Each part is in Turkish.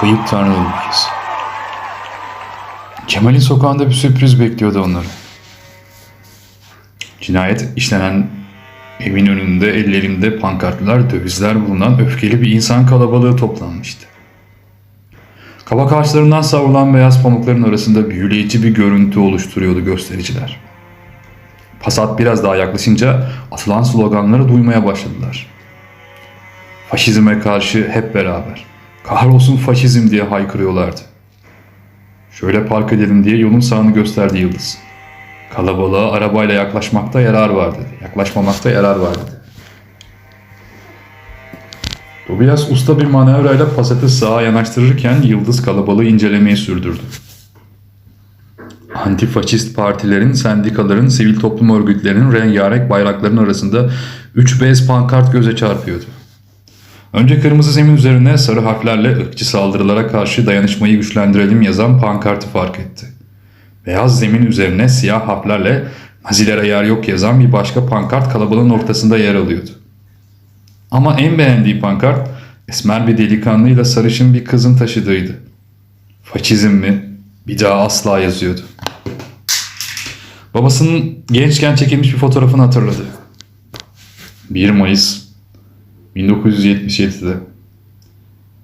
Kayıp Tanrı ülkesi. Kemal'in sokağında bir sürpriz bekliyordu onları. Cinayet işlenen evin önünde ellerinde pankartlar, dövizler bulunan öfkeli bir insan kalabalığı toplanmıştı. Kabak ağaçlarından savrulan beyaz pamukların arasında büyüleyici bir görüntü oluşturuyordu göstericiler. Pasat biraz daha yaklaşınca atılan sloganları duymaya başladılar. Faşizme karşı hep beraber. Kahrolsun faşizm diye haykırıyorlardı. Şöyle park edelim diye yolun sağını gösterdi Yıldız. Kalabalığa arabayla yaklaşmakta yarar var dedi. Yaklaşmamakta yarar var dedi. Tobias usta bir manevrayla pasatı sağa yanaştırırken Yıldız kalabalığı incelemeyi sürdürdü. Antifaşist partilerin, sendikaların, sivil toplum örgütlerinin rengarenk bayrakların arasında üç bez pankart göze çarpıyordu. Önce kırmızı zemin üzerine sarı harflerle ırkçı saldırılara karşı dayanışmayı güçlendirelim yazan pankartı fark etti. Beyaz zemin üzerine siyah harflerle Nazilere yer yok yazan bir başka pankart kalabalığın ortasında yer alıyordu. Ama en beğendiği pankart esmer bir delikanlıyla sarışın bir kızın taşıdığıydı. Faşizm mi? Bir daha asla yazıyordu. Babasının gençken çekilmiş bir fotoğrafını hatırladı. 1 Mayıs 1977'de.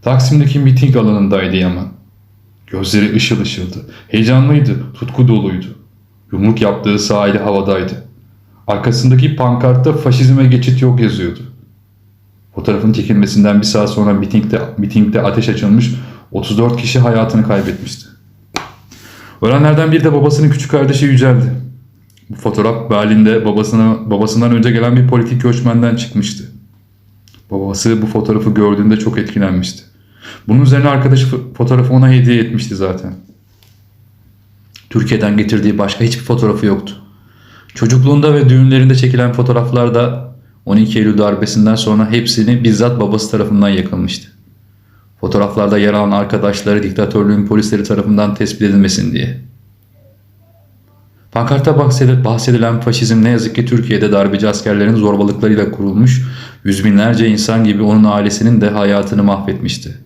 Taksim'deki miting alanındaydı Yaman. Gözleri ışıl ışıldı. Heyecanlıydı, tutku doluydu. Yumruk yaptığı sahili havadaydı. Arkasındaki pankartta faşizme geçit yok yazıyordu. Fotoğrafın çekilmesinden bir saat sonra mitingde, mitingde ateş açılmış 34 kişi hayatını kaybetmişti. Ölenlerden biri de babasının küçük kardeşi Yücel'di. Bu fotoğraf Berlin'de babasına, babasından önce gelen bir politik göçmenden çıkmıştı. Babası bu fotoğrafı gördüğünde çok etkilenmişti. Bunun üzerine arkadaşı fo- fotoğrafı ona hediye etmişti zaten. Türkiye'den getirdiği başka hiçbir fotoğrafı yoktu. Çocukluğunda ve düğünlerinde çekilen fotoğraflarda 12 Eylül darbesinden sonra hepsini bizzat babası tarafından yakılmıştı. Fotoğraflarda yer alan arkadaşları diktatörlüğün polisleri tarafından tespit edilmesin diye. Pankartta bahsedi- bahsedilen faşizm ne yazık ki Türkiye'de darbeci askerlerin zorbalıklarıyla kurulmuş, yüz binlerce insan gibi onun ailesinin de hayatını mahvetmişti.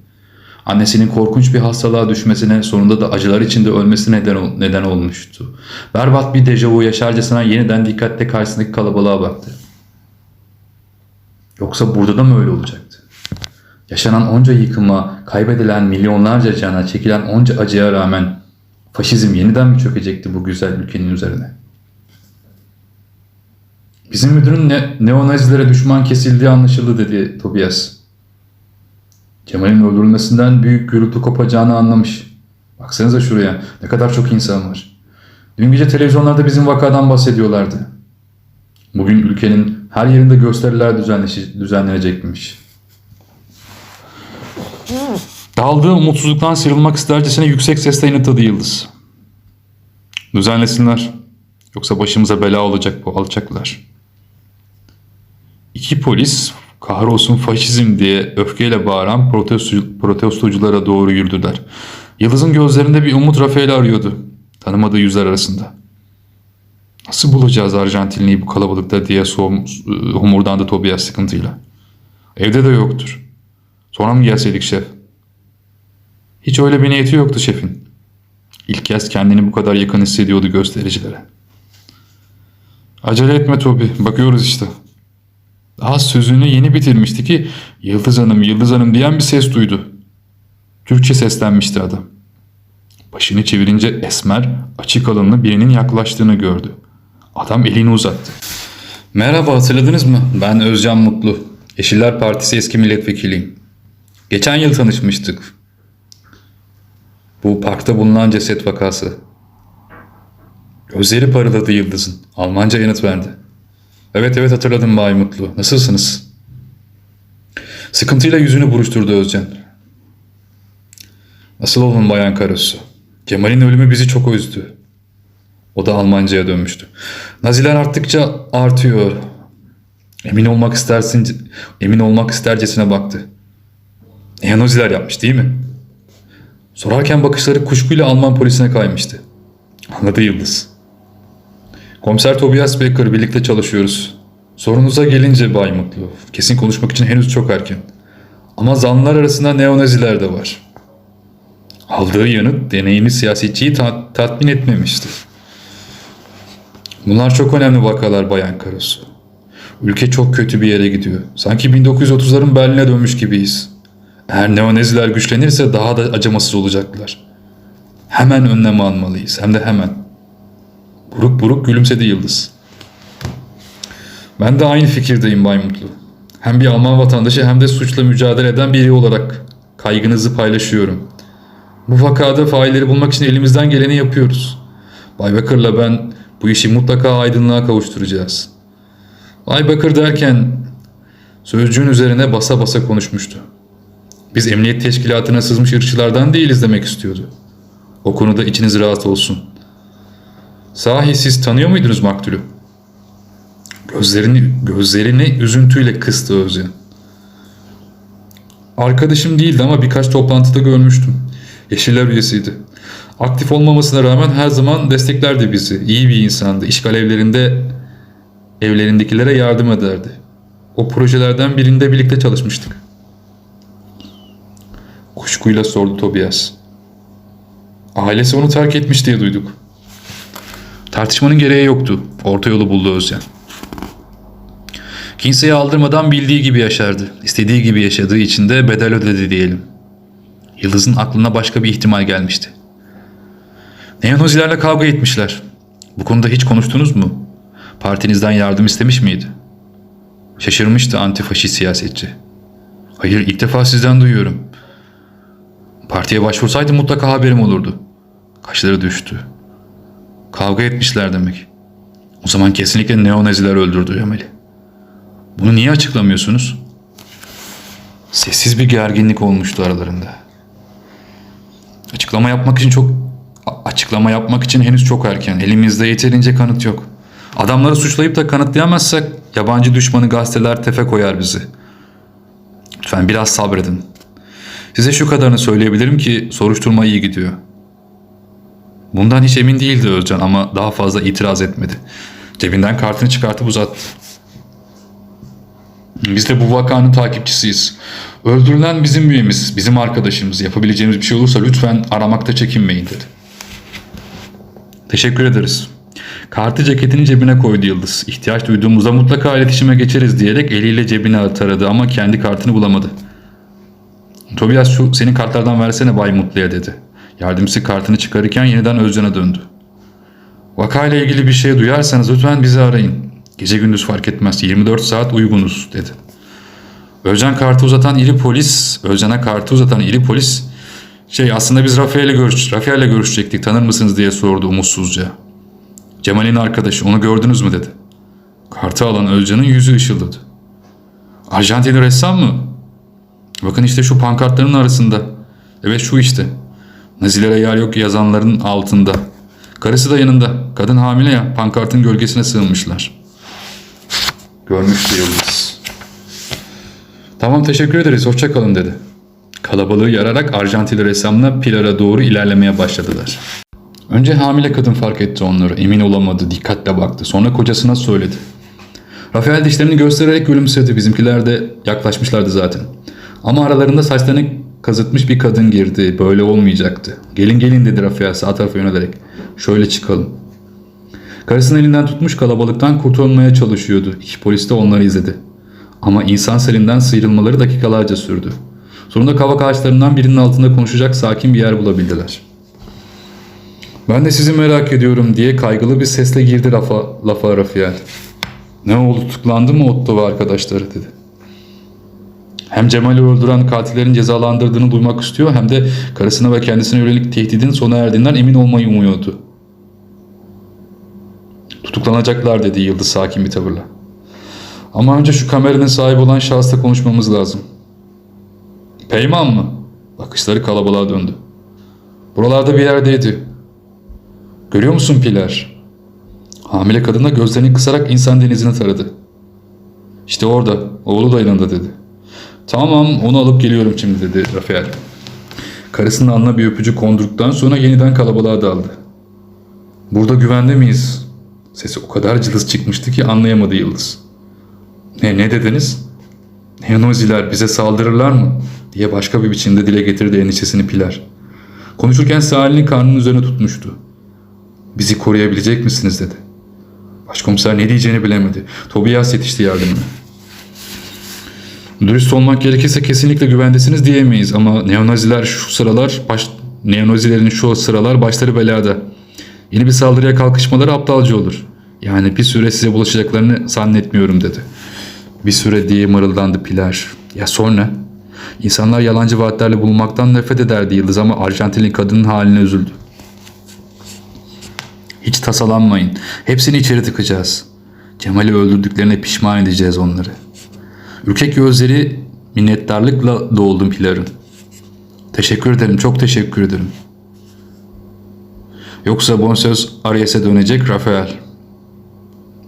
Annesinin korkunç bir hastalığa düşmesine, sonunda da acılar içinde ölmesine neden, neden olmuştu. Berbat bir dejavu yaşarcasına yeniden dikkatle karşısındaki kalabalığa baktı. Yoksa burada da mı öyle olacaktı? Yaşanan onca yıkıma, kaybedilen milyonlarca cana, çekilen onca acıya rağmen faşizm yeniden mi çökecekti bu güzel ülkenin üzerine? Bizim müdürün ne, neonazilere düşman kesildiği anlaşıldı dedi Tobias. Kemal'in öldürülmesinden büyük gürültü kopacağını anlamış. Baksanıza şuraya ne kadar çok insan var. Dün gece televizyonlarda bizim vakadan bahsediyorlardı. Bugün ülkenin her yerinde gösteriler düzenlenecekmiş. Daldığı umutsuzluktan sıyrılmak istercesine yüksek sesle yanıtladı Yıldız. Düzenlesinler. Yoksa başımıza bela olacak bu alçaklar. İki polis kahrolsun faşizm diye öfkeyle bağıran protesto, protestoculara doğru yürüdüler. Yıldız'ın gözlerinde bir umut Rafael'i arıyordu. Tanımadığı yüzler arasında. Nasıl bulacağız Arjantinli'yi bu kalabalıkta diye soğum, homurdandı Tobias sıkıntıyla. Evde de yoktur. Sonra mı gelseydik şef? Hiç öyle bir niyeti yoktu şefin. İlk kez kendini bu kadar yakın hissediyordu göstericilere. Acele etme Tobi, bakıyoruz işte. Daha sözünü yeni bitirmişti ki Yıldız Hanım, Yıldız Hanım diyen bir ses duydu. Türkçe seslenmişti adam. Başını çevirince esmer, açık alınlı birinin yaklaştığını gördü. Adam elini uzattı. Merhaba hatırladınız mı? Ben Özcan Mutlu. Yeşiller Partisi eski milletvekiliyim. Geçen yıl tanışmıştık. Bu parkta bulunan ceset vakası. Gözleri parıldadı Yıldız'ın. Almanca yanıt verdi. Evet evet hatırladım Bay Mutlu. Nasılsınız? Sıkıntıyla yüzünü buruşturdu Özcan. Nasıl olun Bayan Karasu? Cemal'in ölümü bizi çok üzdü. O da Almanca'ya dönmüştü. Naziler arttıkça artıyor. Emin olmak istersin, emin olmak istercesine baktı. Ne Naziler yapmış değil mi? Sorarken bakışları kuşkuyla Alman polisine kaymıştı. Anladı Yıldız. Komiser Tobias Becker birlikte çalışıyoruz. Sorunuza gelince Bay Mutlu. Kesin konuşmak için henüz çok erken. Ama zanlılar arasında neonaziler de var. Aldığı yanıt deneyimli siyasetçiyi ta- tatmin etmemişti. Bunlar çok önemli vakalar Bayan Karasu. Ülke çok kötü bir yere gidiyor. Sanki 1930'ların Berlin'e dönmüş gibiyiz. Eğer neoneziler güçlenirse daha da acımasız olacaklar. Hemen önlem almalıyız. Hem de hemen. Buruk buruk gülümsedi Yıldız. Ben de aynı fikirdeyim Bay Mutlu. Hem bir Alman vatandaşı hem de suçla mücadele eden biri olarak kaygınızı paylaşıyorum. Bu vakada failleri bulmak için elimizden geleni yapıyoruz. Bay Bakır'la ben bu işi mutlaka aydınlığa kavuşturacağız. Bay Bakır derken sözcüğün üzerine basa basa konuşmuştu. Biz emniyet teşkilatına sızmış ırkçılardan değiliz demek istiyordu. O konuda içiniz rahat olsun. Sahi siz tanıyor muydunuz maktulü? Gözlerini, gözlerini üzüntüyle kıstı Özcan. Arkadaşım değildi ama birkaç toplantıda görmüştüm. Yeşiller üyesiydi. Aktif olmamasına rağmen her zaman desteklerdi bizi. İyi bir insandı. İşgal evlerinde evlerindekilere yardım ederdi. O projelerden birinde birlikte çalışmıştık. Kuşkuyla sordu Tobias. Ailesi onu terk etmiş diye duyduk. Tartışmanın gereği yoktu. Orta yolu buldu Özcan. Kimseye aldırmadan bildiği gibi yaşardı. İstediği gibi yaşadığı için de bedel ödedi diyelim. Yıldız'ın aklına başka bir ihtimal gelmişti. Neonazilerle kavga etmişler. Bu konuda hiç konuştunuz mu? Partinizden yardım istemiş miydi? Şaşırmıştı antifaşist siyasetçi. Hayır ilk defa sizden duyuyorum. Partiye başvursaydı mutlaka haberim olurdu. Kaşları düştü. Kavga etmişler demek. O zaman kesinlikle neonaziler öldürdü Yameli. Bunu niye açıklamıyorsunuz? Sessiz bir gerginlik olmuştu aralarında. Açıklama yapmak için çok açıklama yapmak için henüz çok erken. Elimizde yeterince kanıt yok. Adamları suçlayıp da kanıtlayamazsak yabancı düşmanı gazeteler tefe koyar bizi. Lütfen biraz sabredin. Size şu kadarını söyleyebilirim ki soruşturma iyi gidiyor. Bundan hiç emin değildi Özcan ama daha fazla itiraz etmedi. Cebinden kartını çıkartıp uzattı. Biz de bu vakanın takipçisiyiz. Öldürülen bizim üyemiz, bizim arkadaşımız. Yapabileceğimiz bir şey olursa lütfen aramakta çekinmeyin dedi. Teşekkür ederiz. Kartı ceketinin cebine koydu Yıldız. İhtiyaç duyduğumuzda mutlaka iletişime geçeriz diyerek eliyle cebine taradı ama kendi kartını bulamadı. Tobias şu senin kartlardan versene Bay Mutlu'ya dedi. Yardımcısı kartını çıkarırken yeniden Özcan'a döndü. Vakayla ilgili bir şey duyarsanız lütfen bizi arayın. Gece gündüz fark etmez. 24 saat uygunuz dedi. Özcan kartı uzatan iri polis, Özcan'a kartı uzatan iri polis şey aslında biz Rafael'le görüş, Rafael'le görüşecektik tanır mısınız diye sordu umutsuzca. Cemal'in arkadaşı onu gördünüz mü dedi. Kartı alan Özcan'ın yüzü ışıldadı. Arjantinli ressam mı? Bakın işte şu pankartların arasında. Evet şu işte. Nazilere yer yok yazanların altında. Karısı da yanında. Kadın hamile ya. Pankartın gölgesine sığınmışlar. Görmüştü Yıldız. Tamam teşekkür ederiz. Hoşça kalın dedi. Kalabalığı yararak Arjantinli ressamla Pilar'a doğru ilerlemeye başladılar. Önce hamile kadın fark etti onları. Emin olamadı. Dikkatle baktı. Sonra kocasına söyledi. Rafael dişlerini göstererek gülümsedi. Bizimkiler de yaklaşmışlardı zaten. Ama aralarında saçlarını kazıtmış bir kadın girdi. Böyle olmayacaktı. Gelin gelin dedi Rafael sağ tarafa yönelerek. Şöyle çıkalım. Karısının elinden tutmuş kalabalıktan kurtulmaya çalışıyordu. İki polis de onları izledi. Ama insan selinden sıyrılmaları dakikalarca sürdü. Sonunda kavak ağaçlarından birinin altında konuşacak sakin bir yer bulabildiler. Ben de sizi merak ediyorum diye kaygılı bir sesle girdi lafa, lafa Rafael. Ne oldu tutuklandı mı Otto ve arkadaşları dedi. Hem Cemal'i öldüren katillerin cezalandırdığını duymak istiyor hem de karısına ve kendisine yönelik tehdidin sona erdiğinden emin olmayı umuyordu. Tutuklanacaklar dedi Yıldız sakin bir tavırla. Ama önce şu kameranın sahibi olan şahısla konuşmamız lazım. Peyman mı? Bakışları kalabalığa döndü. Buralarda bir yerdeydi. Görüyor musun Pilar? Hamile kadın da gözlerini kısarak insan denizini taradı. İşte orada, oğlu da yanında dedi. Tamam onu alıp geliyorum şimdi dedi Rafael. Karısının alnına bir öpücük kondurduktan sonra yeniden kalabalığa daldı. Burada güvende miyiz? Sesi o kadar cılız çıkmıştı ki anlayamadı Yıldız. Ne, ne dediniz? Neonaziler bize saldırırlar mı? diye başka bir biçimde dile getirdi endişesini Pilar. Konuşurken sahilini karnının üzerine tutmuştu. Bizi koruyabilecek misiniz dedi. Başkomiser ne diyeceğini bilemedi. Tobias yetişti yardımına. Dürüst olmak gerekirse kesinlikle güvendesiniz diyemeyiz ama neonaziler şu sıralar baş, neonazilerin şu sıralar başları belada. Yeni bir saldırıya kalkışmaları aptalca olur. Yani bir süre size bulaşacaklarını zannetmiyorum dedi. Bir süre diye mırıldandı Pilar. Ya sonra? İnsanlar yalancı vaatlerle bulunmaktan nefret ederdi Yıldız ama Arjantinli kadının haline üzüldü. Hiç tasalanmayın. Hepsini içeri tıkacağız. Cemal'i öldürdüklerine pişman edeceğiz onları. Ürkek gözleri minnettarlıkla doldu Pilar'ın. Teşekkür ederim, çok teşekkür ederim. Yoksa Bonsöz Aries'e dönecek Rafael.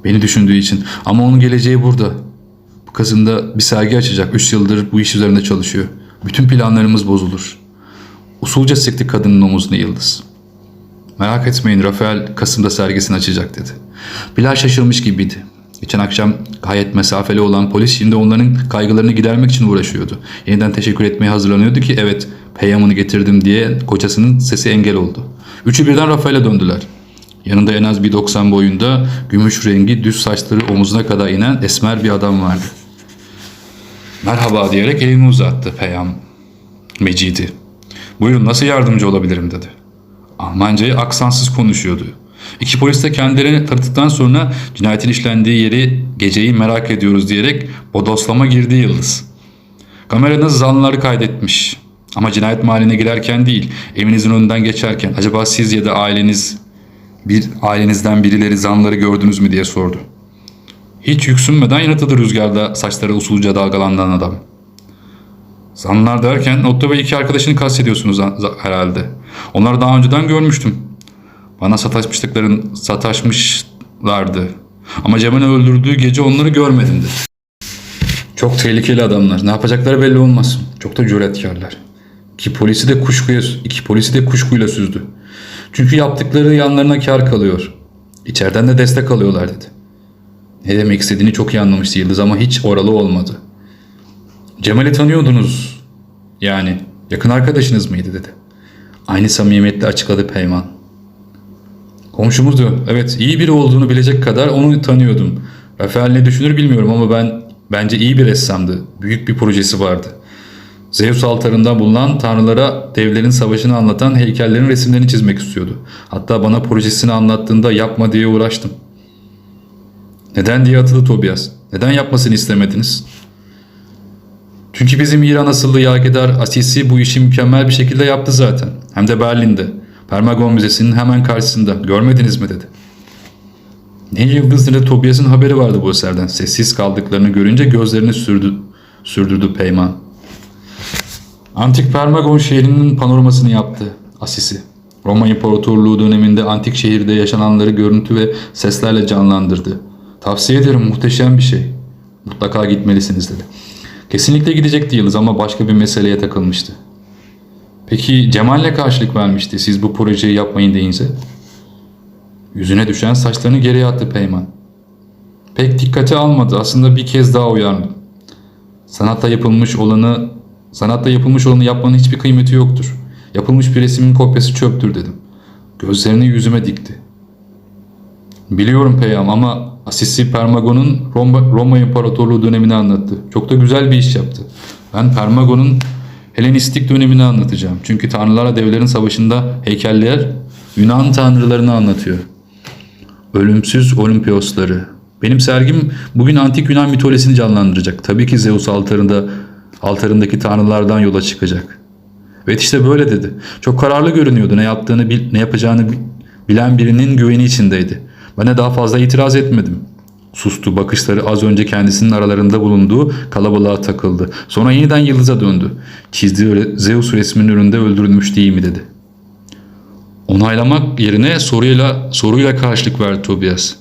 Beni düşündüğü için. Ama onun geleceği burada. Bu kazında bir sergi açacak. Üç yıldır bu iş üzerinde çalışıyor. Bütün planlarımız bozulur. Usulca sıktı kadının omuzuna Yıldız. Merak etmeyin Rafael Kasım'da sergisini açacak dedi. Bilal şaşırmış gibiydi. Geçen akşam gayet mesafeli olan polis şimdi onların kaygılarını gidermek için uğraşıyordu. Yeniden teşekkür etmeye hazırlanıyordu ki evet Peyam'ını getirdim diye kocasının sesi engel oldu. Üçü birden Rafael'e döndüler. Yanında en az 1.90 boyunda gümüş rengi düz saçları omuzuna kadar inen esmer bir adam vardı. Merhaba diyerek elini uzattı Peyam Mecidi. Buyurun nasıl yardımcı olabilirim dedi. Almancayı aksansız konuşuyordu. İki polis de kendilerini tanıttıktan sonra cinayetin işlendiği yeri geceyi merak ediyoruz diyerek bodoslama girdi Yıldız. Kameranız zanlıları kaydetmiş. Ama cinayet mahalline girerken değil, evinizin önünden geçerken acaba siz ya da aileniz bir ailenizden birileri zanları gördünüz mü diye sordu. Hiç yüksünmeden yanıtladı rüzgarda saçları usulca dalgalanan adam. Zanlar derken Otto ve iki arkadaşını kastediyorsunuz herhalde. Onları daha önceden görmüştüm. Bana sataşmışlıkların sataşmışlardı. Ama Cemal'i öldürdüğü gece onları görmedim dedi. Çok tehlikeli adamlar. Ne yapacakları belli olmaz. Çok da cüretkarlar. İki polisi de kuşkuya, iki polisi de kuşkuyla süzdü. Çünkü yaptıkları yanlarına kar kalıyor. İçeriden de destek alıyorlar dedi. Ne demek istediğini çok iyi anlamıştı Yıldız ama hiç oralı olmadı. Cemal'i tanıyordunuz. Yani yakın arkadaşınız mıydı dedi. Aynı samimiyetle açıkladı Peyman. Komşumuzdu. Evet iyi biri olduğunu bilecek kadar onu tanıyordum. Rafael ne düşünür bilmiyorum ama ben bence iyi bir ressamdı. Büyük bir projesi vardı. Zeus altarında bulunan tanrılara devlerin savaşını anlatan heykellerin resimlerini çizmek istiyordu. Hatta bana projesini anlattığında yapma diye uğraştım. Neden diye atıldı Tobias. Neden yapmasını istemediniz? Çünkü bizim İran asıllı Yagedar Asisi bu işi mükemmel bir şekilde yaptı zaten. Hem de Berlin'de. Permagon Müzesi'nin hemen karşısında. Görmediniz mi dedi. Ne yıldız ne Tobias'ın haberi vardı bu eserden. Sessiz kaldıklarını görünce gözlerini sürdü, sürdürdü Peyman. Antik Permagon şehrinin panoramasını yaptı Asisi. Roma İmparatorluğu döneminde antik şehirde yaşananları görüntü ve seslerle canlandırdı. Tavsiye ederim muhteşem bir şey. Mutlaka gitmelisiniz dedi. Kesinlikle gidecekti Yıldız ama başka bir meseleye takılmıştı. Peki Cemal'le karşılık vermişti siz bu projeyi yapmayın deyince. Yüzüne düşen saçlarını geriye attı Peyman. Pek dikkate almadı aslında bir kez daha uyardı. Sanatta yapılmış olanı sanatta yapılmış olanı yapmanın hiçbir kıymeti yoktur. Yapılmış bir resmin kopyası çöptür dedim. Gözlerini yüzüme dikti. Biliyorum Peyam ama Asisi Permagon'un Roma, Roma İmparatorluğu dönemini anlattı. Çok da güzel bir iş yaptı. Ben Permagon'un Helenistik dönemini anlatacağım. Çünkü tanrılarla devlerin savaşında heykeller Yunan tanrılarını anlatıyor. Ölümsüz Olimpiosları. Benim sergim bugün antik Yunan mitolojisini canlandıracak. Tabii ki Zeus altarında altarındaki tanrılardan yola çıkacak. Evet işte böyle dedi. Çok kararlı görünüyordu. Ne yaptığını, ne yapacağını bilen birinin güveni içindeydi. Ben de daha fazla itiraz etmedim. Sustu. Bakışları az önce kendisinin aralarında bulunduğu kalabalığa takıldı. Sonra yeniden yıldıza döndü. Çizdiği Zeus resminin önünde öldürülmüş değil mi dedi. Onaylamak yerine soruyla soruyla karşılık verdi Tobias.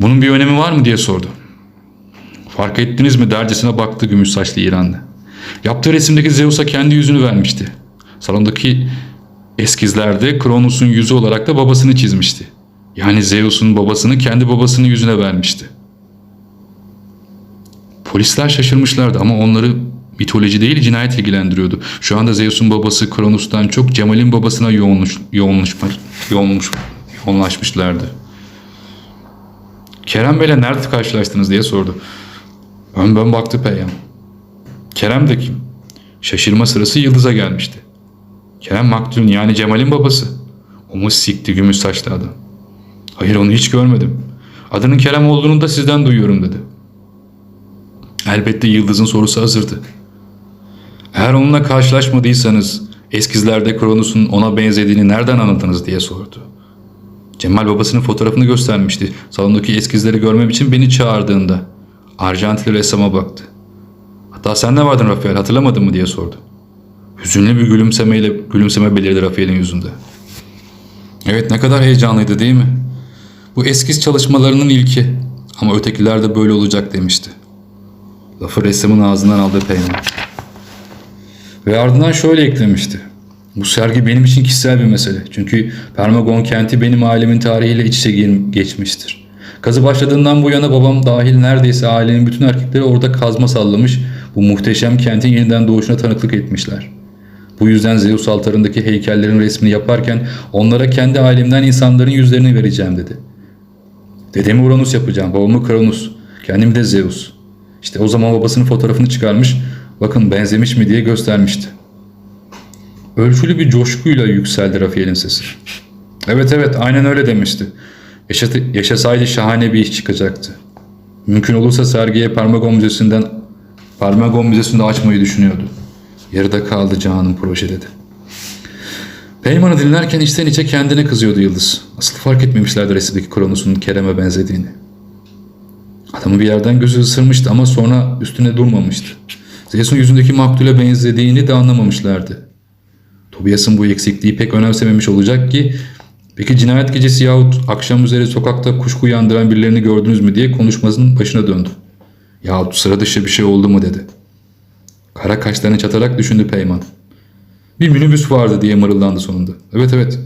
Bunun bir önemi var mı diye sordu. Fark ettiniz mi dercesine baktı gümüş saçlı İranlı. Yaptığı resimdeki Zeus'a kendi yüzünü vermişti. Salondaki eskizlerde Kronos'un yüzü olarak da babasını çizmişti. Yani Zeus'un babasını kendi babasının yüzüne vermişti. Polisler şaşırmışlardı ama onları mitoloji değil cinayet ilgilendiriyordu. Şu anda Zeus'un babası Kronos'tan çok Cemal'in babasına yoğunluş, yoğunluş, yoğunmuş, yoğunlaşmışlardı. Kerem Bey'le nerede karşılaştınız diye sordu. Ön bön baktı Peyam. Kerem de kim? Şaşırma sırası Yıldız'a gelmişti. Kerem Maktul'ün yani Cemal'in babası. Omuz sikti gümüş saçlı adam. Hayır onu hiç görmedim. Adının Kerem olduğunu da sizden duyuyorum dedi. Elbette Yıldız'ın sorusu hazırdı. Eğer onunla karşılaşmadıysanız eskizlerde Kronos'un ona benzediğini nereden anladınız diye sordu. Cemal babasının fotoğrafını göstermişti. Salondaki eskizleri görmem için beni çağırdığında. Arjantinli ressama baktı. Hatta sen de vardın Rafael hatırlamadın mı diye sordu. Hüzünlü bir gülümsemeyle gülümseme belirdi Rafael'in yüzünde. Evet ne kadar heyecanlıydı değil mi? Bu eskiz çalışmalarının ilki. Ama ötekiler de böyle olacak demişti. Lafı ressamın ağzından aldı Peyman. Ve ardından şöyle eklemişti. Bu sergi benim için kişisel bir mesele. Çünkü Permagon kenti benim ailemin tarihiyle iç içe geçmiştir. Kazı başladığından bu yana babam dahil neredeyse ailenin bütün erkekleri orada kazma sallamış, bu muhteşem kentin yeniden doğuşuna tanıklık etmişler. Bu yüzden Zeus altarındaki heykellerin resmini yaparken onlara kendi ailemden insanların yüzlerini vereceğim dedi. Dedemi Uranus yapacağım, babamı Kronos, kendimi de Zeus. İşte o zaman babasının fotoğrafını çıkarmış, bakın benzemiş mi diye göstermişti. Ölçülü bir coşkuyla yükseldi Rafael'in sesi. Evet evet aynen öyle demişti. Yaşatı, yaşasaydı şahane bir iş çıkacaktı. Mümkün olursa sergiye Parmagon Müzesi'nden Parmagon Müzesi'nde açmayı düşünüyordu. Yarıda kaldı canım proje dedi. Peyman'ı dinlerken içten içe kendine kızıyordu Yıldız. Asıl fark etmemişlerdi resimdeki Kronos'un Kerem'e benzediğini. Adamı bir yerden gözü ısırmıştı ama sonra üstüne durmamıştı. Zeus'un yüzündeki maktule benzediğini de anlamamışlardı. Tobias'ın bu eksikliği pek önemsememiş olacak ki peki cinayet gecesi yahut akşam üzeri sokakta kuşku uyandıran birilerini gördünüz mü diye konuşmasının başına döndü. Yahut sıra dışı bir şey oldu mu dedi. Kara kaşlarını çatarak düşündü Peyman. Bir minibüs vardı diye mırıldandı sonunda. Evet evet.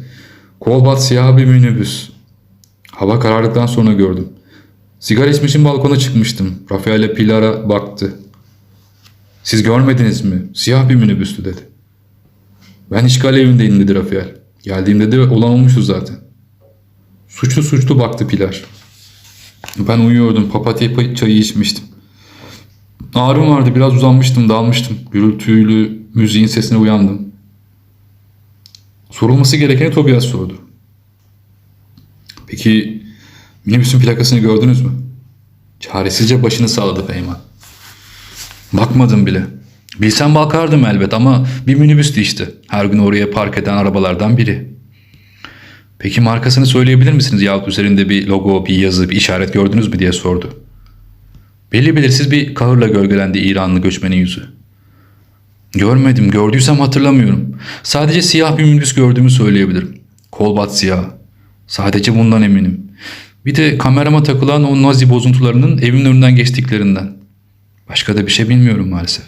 Kolbat siyah bir minibüs. Hava karardıktan sonra gördüm. Sigara içmek için balkona çıkmıştım. Rafael'le Pilar'a baktı. Siz görmediniz mi? Siyah bir minibüstü dedi. Ben işgal evindeyim dedi Rafael. Geldiğimde de olmuştu zaten. Suçlu suçlu baktı Pilar. Ben uyuyordum. Papatya çayı içmiştim. Ağrım vardı. Biraz uzanmıştım. Dalmıştım. Gürültülü müziğin sesine uyandım. Sorulması gerekeni Tobias sordu. Peki minibüsün plakasını gördünüz mü? Çaresizce başını salladı Peyman. Bakmadım bile. Bilsem bakardım elbet ama bir minibüstü işte. Her gün oraya park eden arabalardan biri. Peki markasını söyleyebilir misiniz yahut üzerinde bir logo, bir yazı, bir işaret gördünüz mü diye sordu. Belli belirsiz bir kahırla gölgelendi İranlı göçmenin yüzü. Görmedim, gördüysem hatırlamıyorum. Sadece siyah bir minibüs gördüğümü söyleyebilirim. Kolbat siyah. Sadece bundan eminim. Bir de kamerama takılan o nazi bozuntularının evimin önünden geçtiklerinden. Başka da bir şey bilmiyorum maalesef.